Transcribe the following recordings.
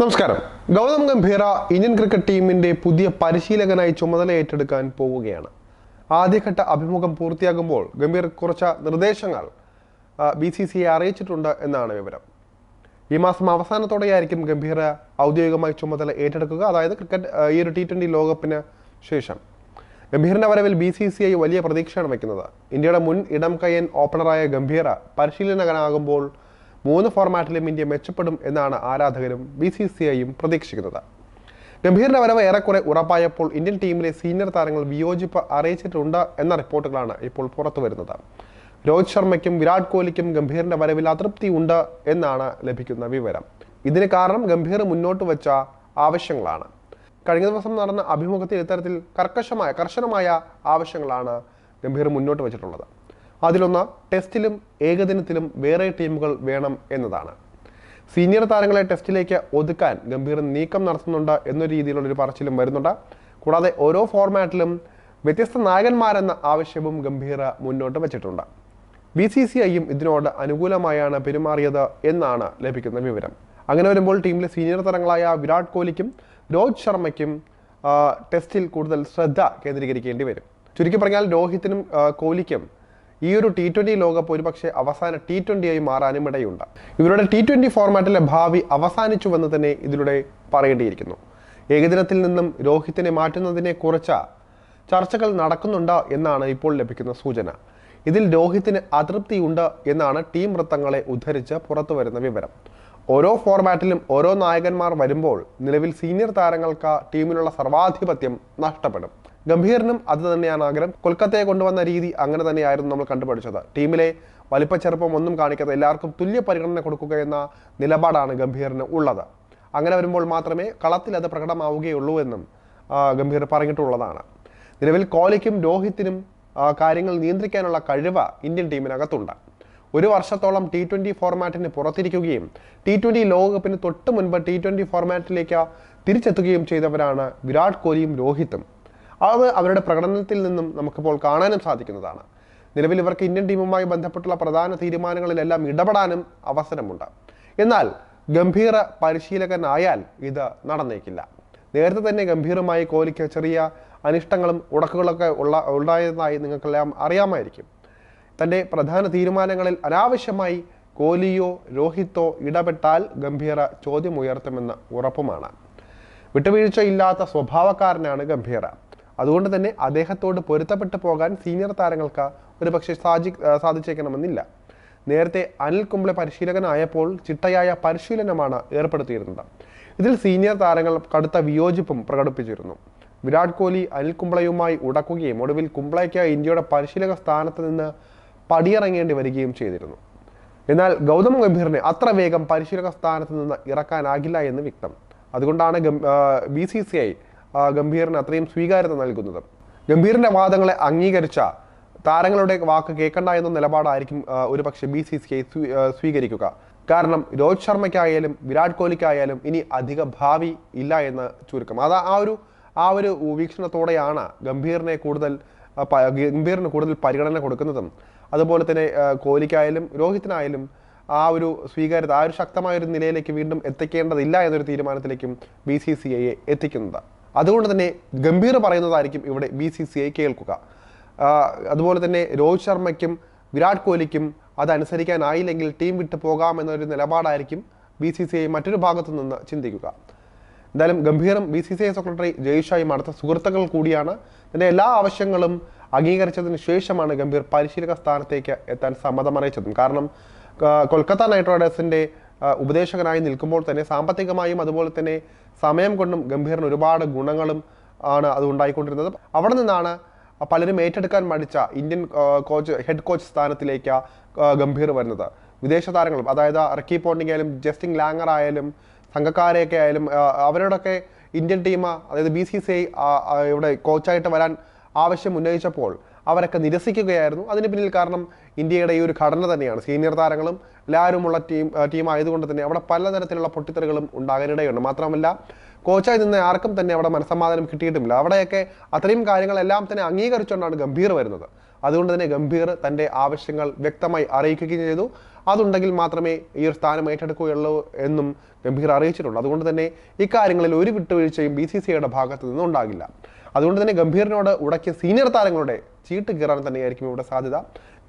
നമസ്കാരം. ഗൗതം ഗംഭീര Indian cricket ടീമിന്റെ പുതിയ പരിശീലകനായി ചുമതല ഏറ്റെടുക്കാൻ പോവുകയാണ്. ആദ്യഘട്ട അഭിമുഖം പൂർത്തിയാകുമ്പോൾ ഗംഭീർ കുറച്ച നിർദ്ദേശങ്ങൾ ബി സി സിയെ അറിയിച്ചിട്ടുണ്ട് എന്നാണ് വിവരം. ഈ മാസം അവസാനത്തോടെയായിരിക്കും ഗംഭീർ ഔദ്യോഗികമായി ചുമതല ഏറ്റെടുക്കുക അതായത് ക്രിക്കറ്റ് ഈ ഒരു ടി ട്വന്റി ലോകകപ്പിന് ശേഷം. ഗംഭീറിന്റെ വരവിൽ ബി സി സി ഐ വലിയ പ്രതീക്ഷയാണ് വയ്ക്കുന്നത്. ഇന്ത്യയുടെ മുൻ ഇടം കയ്യൻ ഓപ്പണറായ ഗംഭീര പരിശീലകനാകുമ്പോൾ മൂന്ന് ഫോർമാറ്റിലും ഇന്ത്യ മെച്ചപ്പെടും എന്നാണ് ആരാധകരും ബി സി സി ഐയും പ്രതീക്ഷിക്കുന്നത്. ഗംഭീറിന്റെ വരവ് ഏറെക്കുറെ ഉറപ്പായപ്പോൾ ഇന്ത്യൻ ടീമിലെ സീനിയർ താരങ്ങൾ വിയോജിപ്പ് അറിയിച്ചിട്ടുണ്ട് എന്ന റിപ്പോർട്ടുകളാണ് ഇപ്പോൾ പുറത്തു വരുന്നത്. രോഹിത് ശർമ്മയ്ക്കും വിരാട് കോഹ്ലിക്കും ഗംഭീറിന്റെ വരവിൽ അതൃപ്തി ഉണ്ട് എന്നാണ് ലഭിക്കുന്ന വിവരം. ഇതിന് കാരണം ഗംഭീർ മുന്നോട്ട് വെച്ച ആവശ്യങ്ങളാണ്. കഴിഞ്ഞ ദിവസം നടന്ന അഭിമുഖത്തിൽ ഇത്തരത്തിൽ കർക്കശമായ കർശനമായ ആവശ്യങ്ങളാണ് ഗംഭീർ മുന്നോട്ട് വെച്ചിട്ടുള്ളത്. അതിലൊന്ന് ടെസ്റ്റിലും ഏകദിനത്തിലും വേറെ ടീമുകൾ വേണം എന്നതാണ്. സീനിയർ താരങ്ങളെ ടെസ്റ്റിലേക്ക് ഒതുക്കാൻ ഗംഭീർ നീക്കം നടത്തുന്നുണ്ട് എന്ന രീതിയിലുള്ള ഒരു പറച്ചിലും വരുന്നുണ്ട്. കൂടാതെ ഓരോ ഫോർമാറ്റിലും വ്യത്യസ്ത നായകന്മാരെന്ന ആവശ്യവും ഗംഭീർ മുന്നോട്ട് വച്ചിട്ടുണ്ട്. ബി സി സി ഐയും ഇതിനോട് അനുകൂലമായാണ് പെരുമാറിയത് എന്നാണ് ലഭിക്കുന്ന വിവരം. അങ്ങനെ വരുമ്പോൾ ടീമിലെ സീനിയർ താരങ്ങളായ വിരാട് കോഹ്ലിക്കും രോഹിത് ശർമ്മയ്ക്കും ടെസ്റ്റിൽ കൂടുതൽ ശ്രദ്ധ കേന്ദ്രീകരിക്കേണ്ടി വരും. ചുരുക്കി പറഞ്ഞാൽ രോഹിത്തിനും കോഹ്ലിക്കും ഈ ഒരു ടി ട്വന്റി ലോകകപ്പ് ഒരുപക്ഷെ അവസാന ടി ട്വന്റിയായി മാറാനും ഇടയുണ്ട്. ഇവരുടെ ടി ട്വന്റി ഫോർമാറ്റിലെ ഭാവി അവസാനിച്ചുവെന്ന് തന്നെ ഇതിലൂടെ പറയേണ്ടിയിരിക്കുന്നു. ഏകദിനത്തിൽ നിന്നും രോഹിത്തിനെ മാറ്റുന്നതിനെ കുറിച്ച ചർച്ചകൾ നടക്കുന്നുണ്ട് എന്നാണ് ഇപ്പോൾ ലഭിക്കുന്ന സൂചന. ഇതിൽ രോഹിത്തിന് അതൃപ്തിയുണ്ട് എന്നാണ് ടീം വൃത്തങ്ങളെ ഉദ്ധരിച്ച് പുറത്തു വരുന്ന വിവരം. ഓരോ ഫോർമാറ്റിലും ഓരോ നായകന്മാർ വരുമ്പോൾ നിലവിൽ സീനിയർ താരങ്ങൾക്ക് ടീമിലുള്ള സർവാധിപത്യം നഷ്ടപ്പെടും. ഗംഭീറിനും അത് തന്നെയാണ് ആഗ്രഹം. കൊൽക്കത്തയെ കൊണ്ടുവന്ന രീതി അങ്ങനെ തന്നെയായിരുന്നു നമ്മൾ കണ്ടുപഠിച്ചത്. ടീമിലെ വലിപ്പച്ചെറുപ്പം ഒന്നും കാണിക്കാതെ എല്ലാവർക്കും തുല്യ പരിഗണന കൊടുക്കുക എന്ന നിലപാടാണ് ഗംഭീറിന് ഉള്ളത്. അങ്ങനെ വരുമ്പോൾ മാത്രമേ കളത്തിൽ അത് പ്രകടമാവുകയുള്ളൂ എന്നും ഗംഭീർ പറഞ്ഞിട്ടുള്ളതാണ്. നിലവിൽ കോഹ്ലിക്കും രോഹിത്തിനും കാര്യങ്ങൾ നിയന്ത്രിക്കാനുള്ള കഴിവ് ഇന്ത്യൻ ടീമിനകത്തുണ്ട്. ഒരു വർഷത്തോളം ടി ട്വന്റി ഫോർമാറ്റിന് പുറത്തിരിക്കുകയും ടി ട്വന്റി ലോകകപ്പിന് തൊട്ട് മുൻപ് ടി ട്വന്റി ഫോർമാറ്റിലേക്ക് തിരിച്ചെത്തുകയും ചെയ്തവരാണ് വിരാട് കോഹ്ലിയും രോഹിത്തും. അത് അവരുടെ പ്രകടനത്തിൽ നിന്നും നമുക്കിപ്പോൾ കാണാനും സാധിക്കുന്നതാണ്. നിലവിൽ ഇവർക്ക് ഇന്ത്യൻ ടീമുമായി ബന്ധപ്പെട്ടുള്ള പ്രധാന തീരുമാനങ്ങളിലെല്ലാം ഇടപെടാനും അവസരമുണ്ട്. എന്നാൽ ഗംഭീർ പരിശീലകനായാൽ ഇത് നടന്നേക്കില്ല. നേരത്തെ തന്നെ ഗംഭീരമായി കോഹ്ലിക്ക് ചെറിയ അനിഷ്ടങ്ങളും ഉടക്കുകളൊക്കെ ഉള്ള ഉണ്ടായതായി നിങ്ങൾക്കെല്ലാം അറിയാമായിരിക്കും. തന്റെ പ്രധാന തീരുമാനങ്ങളിൽ അനാവശ്യമായി കോഹ്ലിയോ രോഹിത്തോ ഇടപെട്ടാൽ ഗംഭീര ചോദ്യം ഉയർത്തുമെന്ന് ഉറപ്പുമാണ്. വിട്ടുവീഴ്ചയില്ലാത്ത സ്വഭാവക്കാരനാണ് ഗംഭീര. അതുകൊണ്ട് തന്നെ അദ്ദേഹത്തോട് പൊരുത്തപ്പെട്ടു പോകാൻ സീനിയർ താരങ്ങൾക്ക് ഒരുപക്ഷെ സാധി സാധിച്ചേക്കണമെന്നില്ല. നേരത്തെ അനിൽ കുംബ്ലെ പരിശീലകനായപ്പോൾ ചിട്ടയായ പരിശീലനമാണ് ഏർപ്പെടുത്തിയിരുന്നത്. ഇതിൽ സീനിയർ താരങ്ങൾ കടുത്ത വിയോജിപ്പും പ്രകടിപ്പിച്ചിരുന്നു. വിരാട് കോഹ്ലി അനിൽ കുംബ്ലയുമായി ഉടക്കുകയും ഒടുവിൽ കുംബ്ലയ്ക്ക് ഇന്ത്യയുടെ പരിശീലക സ്ഥാനത്ത് നിന്ന് പടിയിറങ്ങേണ്ടി വരികയും ചെയ്തിരുന്നു. എന്നാൽ ഗൗതം ഗംഭീറിനെ അത്ര വേഗം പരിശീലക സ്ഥാനത്ത് നിന്ന് ഇറക്കാനാകില്ല എന്ന് വ്യക്തം. അതുകൊണ്ടാണ് ബി സി സി ഐ ഗംഭീറിന് അത്രയും സ്വീകാര്യത നൽകുന്നത്. ഗംഭീറിന്റെ വാദങ്ങളെ അംഗീകരിച്ച താരങ്ങളുടെ വാക്ക് കേൾക്കണ്ട എന്ന നിലപാടായിരിക്കും ഒരു ഒരുപക്ഷെ ബി സി സി ഐ സ്വീകരിക്കുക. കാരണം രോഹിത് ശർമ്മയ്ക്കായാലും വിരാട് കോഹ്ലിക്കായാലും ഇനി അധിക ഭാവി ഇല്ല എന്ന് ചുരുക്കം. അത് ആ ഒരു ആ ഒരു വീക്ഷണത്തോടെയാണ് ഗംഭീറിനെ കൂടുതൽ ഗംഭീറിന് കൂടുതൽ പരിഗണന കൊടുക്കുന്നതും. അതുപോലെ തന്നെ കോഹ്ലിക്കായാലും രോഹിത്തിനായാലും ആ ഒരു സ്വീകാര്യത ആ ഒരു ശക്തമായ ഒരു നിലയിലേക്ക് വീണ്ടും എത്തിക്കേണ്ടതില്ല എന്നൊരു തീരുമാനത്തിലേക്കും ബി സി സി ഐയെ എത്തിക്കുന്നത്. അതുകൊണ്ട് തന്നെ ഗംഭീർ പറയുന്നതായിരിക്കും ഇവിടെ ബി സി സി ഐ കേൾക്കുക. അതുപോലെ തന്നെ രോഹിത് ശർമ്മയ്ക്കും വിരാട് കോഹ്ലിക്കും അതനുസരിക്കാനായില്ലെങ്കിൽ ടീം വിട്ടു പോകാം എന്നൊരു നിലപാടായിരിക്കും ബി സി സി ഐ മറ്റൊരു ഭാഗത്തു നിന്ന് ചിന്തിക്കുക. എന്തായാലും ഗംഭീരം B C C I secretary ജയ്ഷായും അടുത്ത സുഹൃത്തുക്കൾ കൂടിയാണ്. തന്റെ എല്ലാ ആവശ്യങ്ങളും അംഗീകരിച്ചതിന് ശേഷമാണ് ഗംഭീർ പരിശീലക സ്ഥാനത്തേക്ക് എത്താൻ സമ്മതമറിയിച്ചതും. കാരണം കൊൽക്കത്ത നൈറ്റ് റൈഡേഴ്സിന്റെ ആ, ഉപദേശകനായി നിൽക്കുമ്പോൾ തന്നെ സാമ്പത്തികമായും അതുപോലെ തന്നെ സമയം കൊണ്ടും ഗംഭീറിന് ഒരുപാട് ഗുണങ്ങളും ആണ് അത് ഉണ്ടായിക്കൊണ്ടിരുന്നത്. അവിടെ നിന്നാണ് പലരും ഏറ്റെടുക്കാൻ മടിച്ച ഇന്ത്യൻ കോച്ച് ഹെഡ് കോച്ച് സ്ഥാനത്തിലേക്ക് ഗംഭീർ വരുന്നത്. വിദേശ താരങ്ങളും അതായത് റക്കി പോണ്ടിങ് ആയാലും ജസ്റ്റിൻ ലാങ്ങർ ആയാലും സംഘക്കാരെയൊക്കെ ആയാലും അവരോടൊക്കെ ഇന്ത്യൻ ടീം അതായത് ബി സി സി ഐ ഇവിടെ കോച്ചായിട്ട് വരാൻ ആവശ്യം ഉന്നയിച്ചപ്പോൾ അവരൊക്കെ നിരസിക്കുകയായിരുന്നു. അതിന് പിന്നിൽ കാരണം ഇന്ത്യയുടെ ഈ ഒരു ഘടന തന്നെയാണ്. സീനിയർ താരങ്ങളും എല്ലാവരുമുള്ള ടീം ടീം ആയതുകൊണ്ട് തന്നെ അവിടെ പലതരത്തിലുള്ള പൊട്ടിത്തെറികളും ഉണ്ടാകാനിടയുണ്ട്. മാത്രമല്ല കോച്ചായി നിന്ന് ആർക്കും തന്നെ അവിടെ മനസ്സമാധാനം കിട്ടിയിട്ടുമില്ല അവിടെയൊക്കെ അത്രയും കാര്യങ്ങളെല്ലാം തന്നെ അംഗീകരിച്ചുകൊണ്ടാണ് ഗംഭീർ വരുന്നത്. അതുകൊണ്ട് തന്നെ ഗംഭീർ തന്റെ ആവശ്യങ്ങൾ വ്യക്തമായി അറിയിക്കുകയും ചെയ്തു. അതുണ്ടെങ്കിൽ മാത്രമേ ഈ ഒരു സ്ഥാനം ഏറ്റെടുക്കുകയുള്ളൂ എന്നും ഗംഭീർ അറിയിച്ചിട്ടുണ്ട്. അതുകൊണ്ട് തന്നെ ഇക്കാര്യങ്ങളിൽ ഒരു വിട്ടുവീഴ്ചയും ബി സി സിയുടെ ഭാഗത്തു നിന്നും നിന്നുണ്ടാകില്ല അതുകൊണ്ട് തന്നെ ഗംഭീറിനോട് ഉടക്കിയ സീനിയർ താരങ്ങളുടെ ചീട്ട് കീറാൻ തന്നെയായിരിക്കും ഇവിടെ സാധ്യത.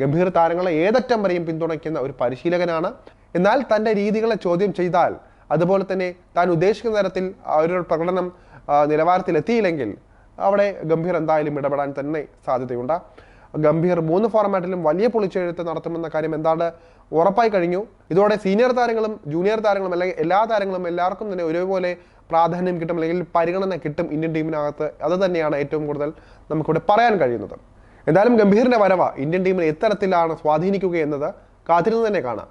ഗംഭീർ താരങ്ങളെ ഏതറ്റം വരെയും പിന്തുണയ്ക്കുന്ന ഒരു പരിശീലകനാണ്. എന്നാൽ തന്റെ രീതികളെ ചോദ്യം ചെയ്താൽ അതുപോലെ തന്നെ താൻ ഉദ്ദേശിക്കുന്ന തരത്തിൽ ഒരു പ്രകടനം നിലവാരത്തിലെത്തിയില്ലെങ്കിൽ അവിടെ ഗംഭീർ എന്തായാലും ഇടപെടാൻ തന്നെ സാധ്യതയുണ്ട്. ഗംഭീർ മൂന്ന് ഫോർമാറ്റിലും വലിയ പൊളിച്ചെഴുത്ത് നടത്തുമെന്ന കാര്യം എന്താണ് ഉറപ്പായി കഴിഞ്ഞു. ഇതോടെ സീനിയർ താരങ്ങളും ജൂനിയർ താരങ്ങളും അല്ലെങ്കിൽ എല്ലാ താരങ്ങളും എല്ലാവർക്കും തന്നെ ഒരേപോലെ പ്രാധാന്യം കിട്ടും അല്ലെങ്കിൽ പരിഗണന കിട്ടും ഇന്ത്യൻ ടീമിനകത്ത്. അത് തന്നെയാണ് ഏറ്റവും കൂടുതൽ നമുക്കിവിടെ പറയാൻ കഴിയുന്നത്. എന്തായാലും ഗംഭീറിന്റെ വരവ ഇന്ത്യൻ ടീമിനെ എത്തരത്തിലാണ് സ്വാധീനിക്കുക എന്നത് കാത്തിരുന്ന് തന്നെ കാണാം.